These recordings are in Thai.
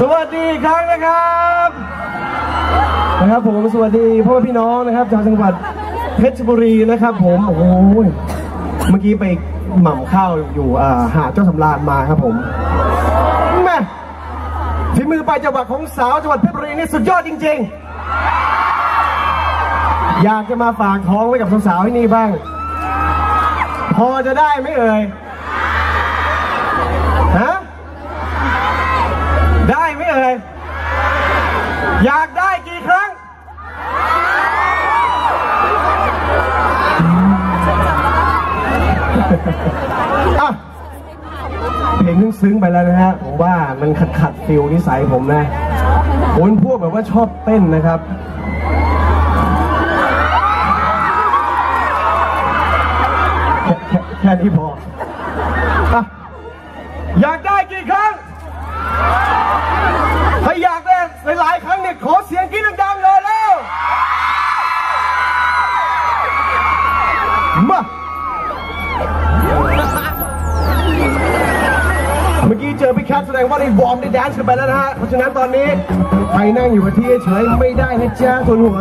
สวัสดีอีกครั้งนะครับนะครับผมสวัสดีพ่อแม่พี่น้องนะครับจากจังหวัดเพชรบุรีนะครับ ผมโอ้โหเมื่อกี้ไปหม่ำข้าวอยู่อ่าหาดเจ้าสำราญมาครับผมแม่ฝีมือปลายจังหวัดของสาวจังหวัดเพชรบุรีนี่สุดยอดจริง ๆ อยากจะมาฝากท้องไว้กับสาวๆที่นี่บ้าง พอจะได้ไหมเอ่ยฮะ ซึ้งไปแล้วนะฮะผมว่ามันขัดขัดฟิลนิสัยผมนะผมเป็นพวกแบบว่าชอบเต้นนะครับ แค่นี้พออะอยากได้กี่ครั้ง ถ้าอยากได้หลายๆครั้งเนี่ยขอเสียงกี เมื่อกี้เจอพี่แคทแสดงว่าได้วอร์มได้แดนซ์กันไปแล้วนะฮะ เพราะฉะนั้นตอนนี้ ใครนั่งอยู่กับที่เฉยไม่ได้นะจ้าส่วนหัว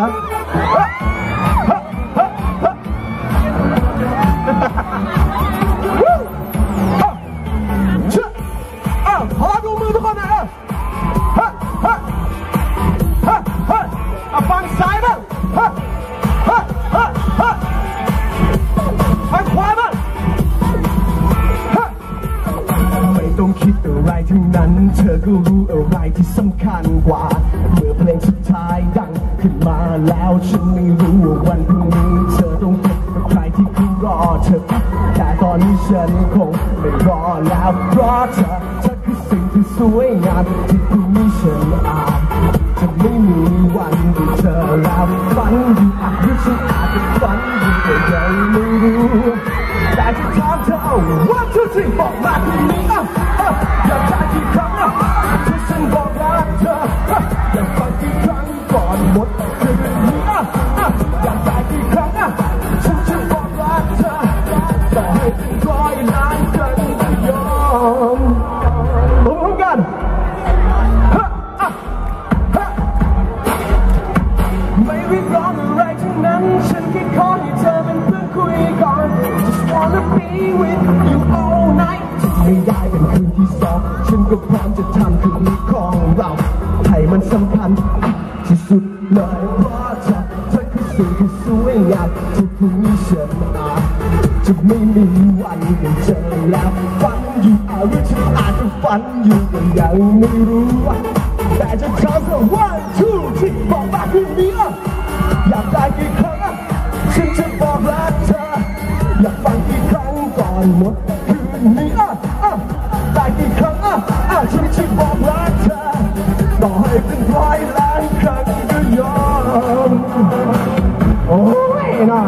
ทั้งนั้นเธอก็รู้อะไรที่สำคัญกว่า เมื่อเพลงสุดท้ายดังขึ้นมาแล้วฉันไม่รู้ว่าวันพรุ่งนี้เธอต้องพบกับใครที่เขารอเธอ แต่ตอนนี้ฉันคงไม่รอแล้วเพราะเธอเธอคือสิ่งที่สวยงามที่พรุ่งนี้ฉันอาจจะไม่มีวันได้เจอแล้วฝันอยู่อาจหรือฉันอาจจะฝันอยู่แต่ยังไม่รู้แต่จะถามเธอ one two three บอกมาทีนี้ คุยก่อน Just wanna be with you all night ไม่ได้เป็นคืนที่สองฉันก็พร้อมจะทำคืนนี้ของเราให้มันสำคัญที่สุดเลยเพราะเธอเธอคือสิ่งที่สวยงามที่ที่ฉันอาจจะไม่มีวันได้เจอแล้วฝันอยู่อาจหรือฉันอาจจะฝันอยู่ก็ยังไม่รู้แต่จะขอสัก one two three บอกมาคืนนี้ อนหมดคืนนี้อะอะได้กี่ครั้งอะอะฉันจะบอกรักเธอต่อให้เป็นร้อยล้านครั้งก็ยอมโอ้ยน่า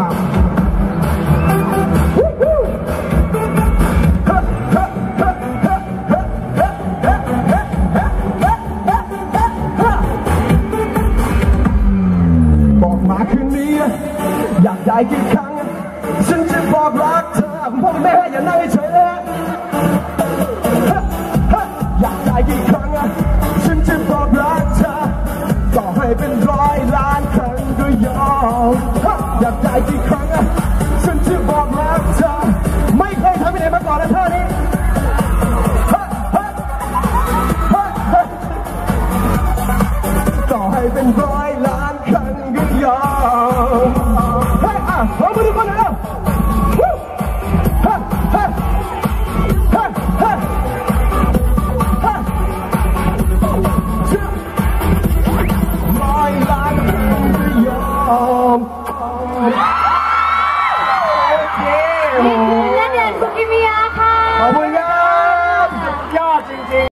บอกมาคืนนี้อยากได้กี่ครั้งฉันจะบอกรัก แม่อย่านั่งเฉยเลยอยากได้กี่ครั้งฉันจะบอกรักเธอต่อให้เป็นร้อยล้านครั้งก็ยอมอยากได้กี่ครั้งฉันจะบอกรักเธอไม่เคยทำที่ไหนมาก่อนนะเธอนี่ Oh.